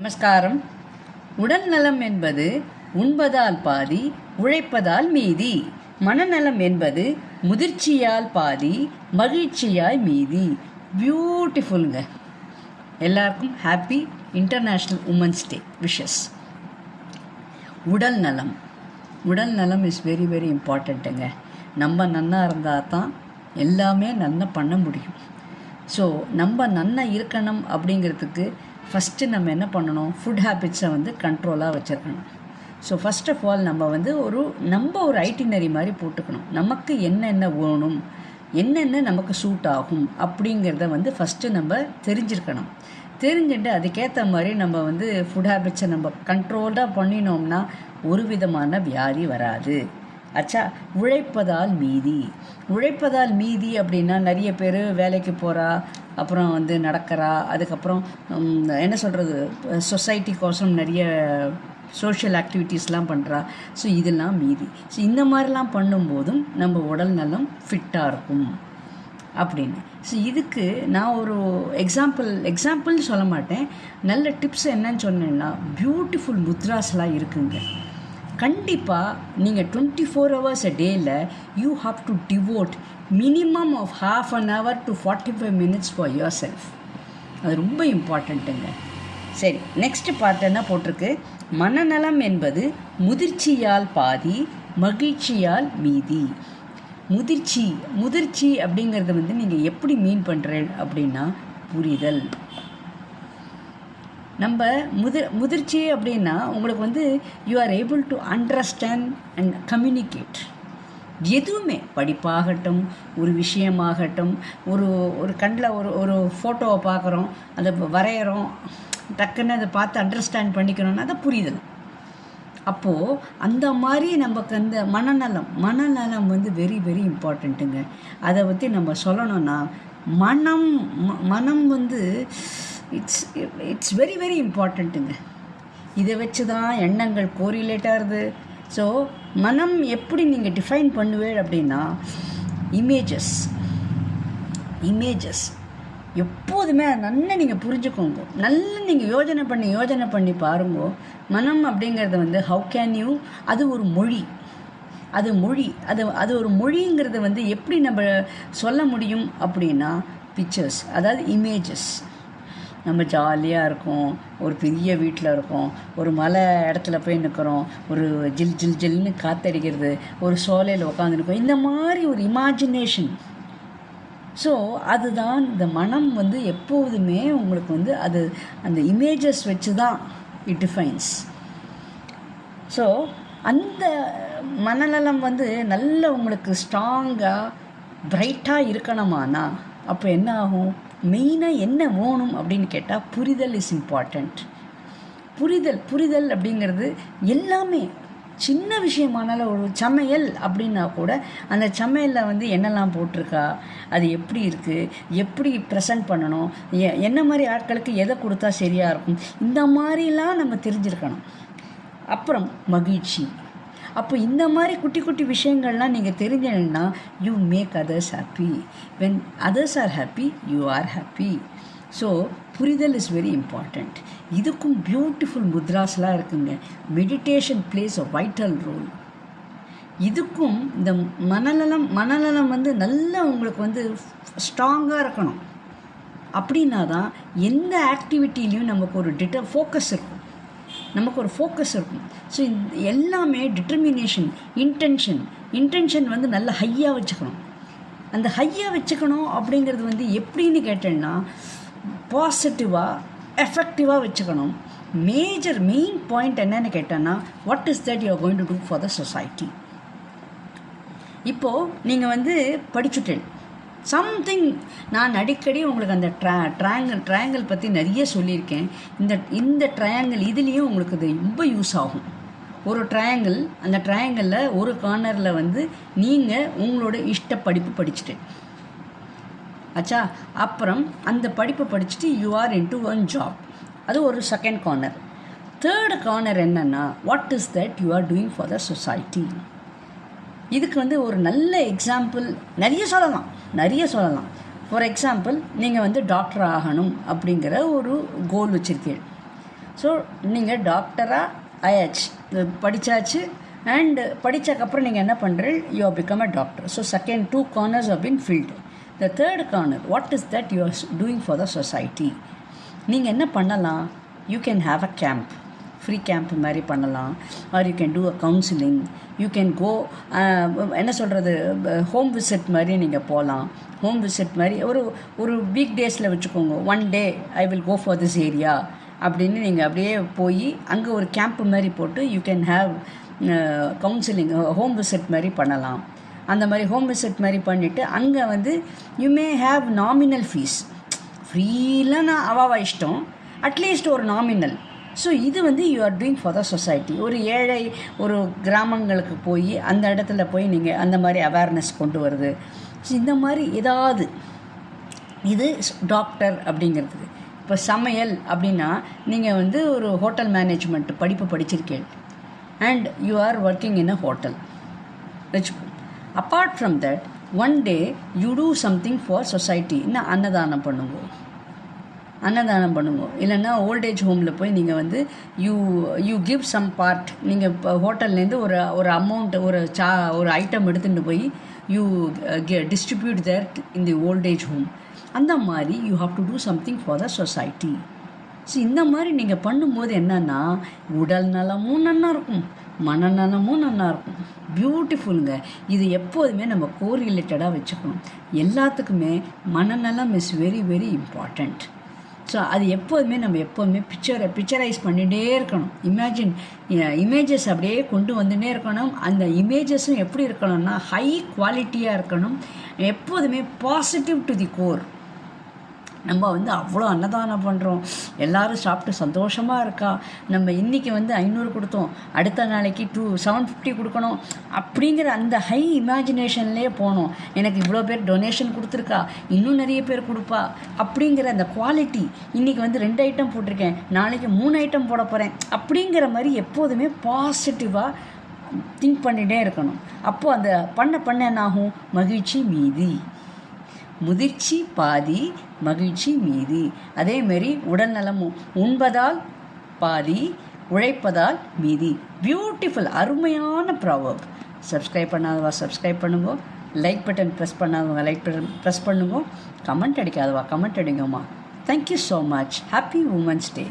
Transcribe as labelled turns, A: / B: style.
A: நமஸ்காரம். உடல் நலம் என்பது உண்பதால் பாதி உழைப்பதால் மீதி. மனநலம் என்பது முதிர்ச்சியால் பாதி மகிழ்ச்சியாய் மீதி. பியூட்டிஃபுல்ங்க எல்லாருக்கும் happy international women's day wishes உடல் நலம் உடல் நலம் இஸ் வெரி வெரி இம்பார்ட்டண்ட்டுங்க நம்ம நன்னா இருந்தால் தான் எல்லாமே நன்னா பண்ண முடியும். ஸோ நம்ம நன்னா இருக்கணும் அப்படிங்கிறதுக்கு ஃபஸ்ட்டு நம்ம என்ன பண்ணணும்? ஃபுட் ஹேபிட்ஸை வந்து கண்ட்ரோலாக வச்சுருக்கணும். ஸோ ஃபஸ்ட் ஆஃப் ஆல் நம்ம வந்து ஒரு நம்ம ஒரு ஐட்டினரி மாதிரி போட்டுக்கணும். நமக்கு என்னென்ன வேணும்? என்னென்ன நமக்கு சூட் ஆகும்? அப்படிங்கிறத வந்து ஃபஸ்ட்டு நம்ம தெரிஞ்சிருக்கணும். தெரிஞ்சுட்டு அதுக்கேற்ற மாதிரி நம்ம வந்து ஃபுட் ஹேபிட்ஸை நம்ம கண்ட்ரோல்டாக பண்ணினோம்னா ஒரு விதமான வியாதி வராது. அச்சா உழைப்பதால் மீதி. உழைப்பதால் மீதி அப்படின்னா நிறைய பேர் வேலைக்கு போகிறா அப்புறம் வந்து நடக்கிறா அதுக்கப்புறம் என்ன சொல்கிறது சொசைட்டிக்கோசம் நிறைய சோஷியல் ஆக்டிவிட்டீஸ்லாம் பண்ணுறா ஸோ இதெல்லாம் மீதி. ஸோ இந்த மாதிரிலாம் பண்ணும்போதும் நம்ம உடல் நலம் ஃபிட்டாக இருக்கும். அப்படின்னு. ஸோ இதுக்கு நான் ஒரு எக்ஸாம்பிள் எக்ஸாம்பிள்னு சொல்ல மாட்டேன். நல்ல டிப்ஸ் என்னன்னு சொன்னேன்னா பியூட்டிஃபுல் முத்ராஸ்லாம் இருக்குங்க. கண்டிப்பாக நீங்கள் டுவெண்ட்டி ஃபோர் ஹவர்ஸ் அ டேயில் you have to devote minimum of half an hour to forty five minutes for yourself அது ரொம்ப இம்பார்ட்டண்ட்டுங்க சரி நெக்ஸ்ட் பார்ட் என்ன போட்டிருக்கு? மனநலம் என்பது முதிர்ச்சியால் பாதி மகிழ்ச்சியால் மீதி. முதிர்ச்சி முதிர்ச்சி அப்படிங்கிறத வந்து நீங்கள் எப்படி மீன் பண்ணுறேன் அப்படின்னா புரிதல். நம்ம முதிர் முதிர்ச்சி அப்படின்னா உங்களுக்கு வந்து you are able to understand and communicate எதுவுமே படிப்பாகட்டும் ஒரு விஷயமாகட்டும் ஒரு ஒரு கண்ணில் ஒரு ஒரு ஃபோட்டோவை பார்க்குறோம் அதை வரைகிறோம் டக்குன்னு அதை பார்த்து அண்டர்ஸ்டாண்ட் பண்ணிக்கணும்னா அதை புரிதல். அப்போது அந்த மாதிரி நமக்கு அந்த மனநலம் மனநலம் வந்து வெரி வெரி இம்பார்ட்டண்ட்டுங்க அதை பற்றி நம்ம சொல்லணும்னா மனம் ம- மனம் வந்து இட்ஸ் இட்ஸ் வெரி வெரி இம்பார்ட்டண்ட்டுங்க இதை வச்சு தான் எண்ணங்கள் கோரிலேட் ஆகுது ஸோ மனம் எப்படி நீங்கள் டிஃபைன் பண்ணுவேன் அப்படின்னா இமேஜஸ் இமேஜஸ் எப்போதுமே நல்லா நீங்கள் புரிஞ்சுக்கோங்க. நல்லா நீங்கள் யோஜனை பண்ணி யோஜனை பண்ணி பாருங்க. மனம் அப்படிங்கிறது வந்து ஹவு கேன் யூ அது ஒரு மொழி. அது மொழி. அது அது ஒரு மொழிங்கிறத வந்து எப்படி நம்ம சொல்ல முடியும் அப்படின்னா பிக்சர்ஸ் அதாவது இமேஜஸ் நம்ம ஜாலியாக இருக்கோம். ஒரு பெரிய வீட்டில் இருக்கோம். ஒரு மலை இடத்துல போய் நிற்கிறோம் ஒரு ஜில் ஜில் ஜில்னு காத்தடிக்கிறது. ஒரு சோலையில் உட்காந்துருக்கோம் இந்த மாதிரி ஒரு இமேஜினேஷன் ஸோ அதுதான் இந்த மனம் வந்து எப்போதுமே உங்களுக்கு வந்து அது அந்த இமேஜஸ் வச்சு தான் இட் டிஃபைன்ஸ் ஸோ அந்த மனநலம் வந்து நல்ல உங்களுக்கு ஸ்ட்ராங்காக பிரைட்டாக இருக்கணுமானா அப்போ என்ன ஆகும்? மெயினாக என்ன வேணும் அப்படின்னு கேட்டால் புரிதல் இஸ் இம்பார்ட்டண்ட் புரிதல் புரிதல் அப்படிங்கிறது எல்லாமே சின்ன விஷயமானாலும் ஒரு சமையல் அப்படின்னா கூட அந்த சமையலில் வந்து என்னெல்லாம் போட்டிருக்கா அது எப்படி இருக்குது எப்படி ப்ரெசன்ட் பண்ணணும் எ- என்ன மாதிரி ஆட்களுக்கு எதை கொடுத்தா சரியாக இருக்கும் இந்த மாதிரிலாம் நம்ம தெரிஞ்சிருக்கணும். அப்புறம் மகிழ்ச்சி. அப்போ இந்த மாதிரி குட்டி குட்டி விஷயங்கள்லாம் நீங்கள் தெரிஞ்சுன்னா you make others happy when others are happy you are happy so புரிதல் இஸ் வெரி இம்பார்ட்டண்ட் இதுக்கும் பியூட்டிஃபுல் முத்ராஸ்லாம் இருக்குங்க. Meditation plays a vital role இதுக்கும் இந்த மனநலம் மனநலம் வந்து நல்லா உங்களுக்கு வந்து ஸ்ட்ராங்காக இருக்கணும். அப்படின்னா தான் எந்த ஆக்டிவிட்டிலையும் நமக்கு ஒரு டிட்ட ஃபோக்கஸ் இருக்கும். நமக்கு ஒரு ஃபோக்கஸ் இருக்கும். ஸோ எல்லாமே டிட்டர்மினேஷன் இன்டென்ஷன் இன்டென்ஷன் வந்து நல்ல ஹையாக வச்சுக்கணும். அந்த ஹையாக வச்சுக்கணும் அப்படிங்கிறது வந்து எப்படின்னு கேட்டேன்னா பாசிட்டிவாக எஃபெக்டிவாக வச்சுக்கணும். மேஜர் மெயின் பாயிண்ட் என்னன்னு கேட்டேன்னா what is that you going to do for the society இப்போது நீங்கள் வந்து படிச்சுட்டேன் சம்திங் நான் அடிக்கடி உங்களுக்கு அந்த ட்ரா ட்ரையாங்கிள் ட்ரையாங்கிள் பற்றி நிறைய சொல்லியிருக்கேன். இந்த இந்த ட்ரையாங்கிள் இதுலேயும் உங்களுக்கு இது ரொம்ப யூஸ் ஆகும். ஒரு ட்ரையாங்கிள் அந்த ட்ரையாங்கிளில் ஒரு கார்னரில் வந்து நீங்கள் உங்களோட இஷ்ட படிப்பு படிச்சுட்டு. ஆச்சா அப்புறம் அந்த படிப்பை படிச்சுட்டு you are into one job அது ஒரு செகண்ட் கார்னர் தேர்டு கார்னர் என்னென்னா what is that you are doing for the society இதுக்கு வந்து ஒரு நல்ல எக்ஸாம்பிள் நிறைய சொல்லலாம் நிறைய சொல்லலாம். ஃபார் எக்ஸாம்பிள் நீங்கள் வந்து டாக்டர் ஆகணும் அப்படிங்கிற ஒரு கோல் வச்சுருக்கீங்க. ஸோ நீங்கள் டாக்டராக ஆயாச்சு படித்தாச்சு அண்டு படித்ததுக்கப்புறம் நீங்கள் என்ன பண்ணுறீங்க you are become a doctor so second two corners of pin field the third corner what is that you are doing for the society நீங்கள் என்ன பண்ணலாம்? You can have a camp free camp மாதிரி பண்ணலாம். Or you can do a counselling you can go என்ன சொல்கிறது home visit மாதிரி நீங்கள் போகலாம் ஹோம் விசிட் மாதிரி ஒரு ஒரு வீக் டேஸில் வச்சுக்கோங்க. One day I will go for this area அப்படின்னு நீங்கள் அப்படியே போய் அங்கே ஒரு கேம்ப் மாதிரி போட்டு you can have counselling home visit மாதிரி பண்ணலாம். அந்த மாதிரி ஹோம் விசிட் மாதிரி பண்ணிவிட்டு அங்கே வந்து you may have nominal fees ஃப்ரீலாம் நான் அவாவா இஷ்டம். அட்லீஸ்ட் ஒரு நாமினல் ஸோ இது வந்து you are doing for the society ஒரு ஏழை ஒரு கிராமங்களுக்கு போய் அந்த இடத்துல போய் நீங்கள் அந்த மாதிரி அவேர்னஸ் கொண்டு வருது. ஸோ இந்த மாதிரி ஏதாவது இது டாக்டர் அப்படிங்கிறது. இப்போ சமையல் அப்படின்னா நீங்கள் வந்து ஒரு ஹோட்டல் மேனேஜ்மெண்ட் படிப்பு படிச்சிருக்கேன் and you are working in a hotel வச்சுக்கோ apart from that one day you do something for society இன்னும் அன்னதானம் பண்ணுவோம்? அன்னதானம் பண்ணுவோம் இல்லைன்னா ஓல்டேஜ் ஹோமில் போய் நீங்கள் வந்து you you give some part நீங்கள் இப்போ ஹோட்டல்லேருந்து ஒரு ஒரு அமௌண்ட் ஒரு சா ஒரு ஐட்டம் எடுத்துகிட்டு போய் you distribute there in the old age home அந்த மாதிரி you have to do something for the society so இந்த மாதிரி நீங்கள் பண்ணும்போது என்னென்னா உடல் நலமும் நல்லா இருக்கும் மனநலமும் நல்லா இருக்கும். பியூட்டிஃபுல்லுங்க இது எப்போதுமே நம்ம கோரிலேட்டடாக வச்சுக்கணும். எல்லாத்துக்குமே மனநலம் is very very important so அது எப்போதுமே நம்ம எப்போதுமே பிக்சரை பிக்சரைஸ் பண்ணிகிட்டே இருக்கணும். இமேஜின் இமேஜஸ் அப்படியே கொண்டு வந்துட்டே இருக்கணும். அந்த இமேஜஸும் எப்படி இருக்கணும்னா ஹை குவாலிட்டியாக இருக்கணும். எப்போதுமே பாசிட்டிவ் டு தி கோர் நம்ம வந்து அவ்வளோ அன்னதானம் பண்ணுறோம் எல்லோரும் சாப்பிட்டு சந்தோஷமாக இருக்கா? நம்ம இன்றைக்கி வந்து ஐநூறு கொடுத்தோம். அடுத்த நாளைக்கு டூ செவன் ஃபிஃப்டி கொடுக்கணும். அப்படிங்கிற அந்த ஹை இமேஜினேஷன்லேயே போனோம். எனக்கு இவ்வளோ பேர் டொனேஷன் கொடுத்துருக்கா? இன்னும் நிறைய பேர் கொடுப்பா? அப்படிங்கிற அந்த குவாலிட்டி இன்றைக்கி வந்து ரெண்டு ஐட்டம் போட்டிருக்கேன். நாளைக்கு மூணு ஐட்டம் போட போகிறேன் அப்படிங்கிற மாதிரி எப்போதுமே பாசிட்டிவாக திங்க் பண்ணிகிட்டே இருக்கணும். அப்போது அந்த பண்ண பண்ண என்னாகும்? மகிழ்ச்சி மீதி. முதிர்ச்சி பாதி மகிழ்ச்சி மீதி. அதேமாரி உடல் நலமும் உண்பதால் பாதி உழைப்பதால் மீதி. பியூட்டிஃபுல் அருமையான ப்ராவர்ப் சப்ஸ்கிரைப் பண்ணாதவா சப்ஸ்கிரைப் பண்ணுவோம் லைக் பட்டன் ப்ரெஸ் பண்ணாதவங்க லைக் பட்டன் ப்ரெஸ் பண்ணுவோம் கமெண்ட் அடிக்காதவா comment அடிங்கம்மா. Thank you so much happy women's day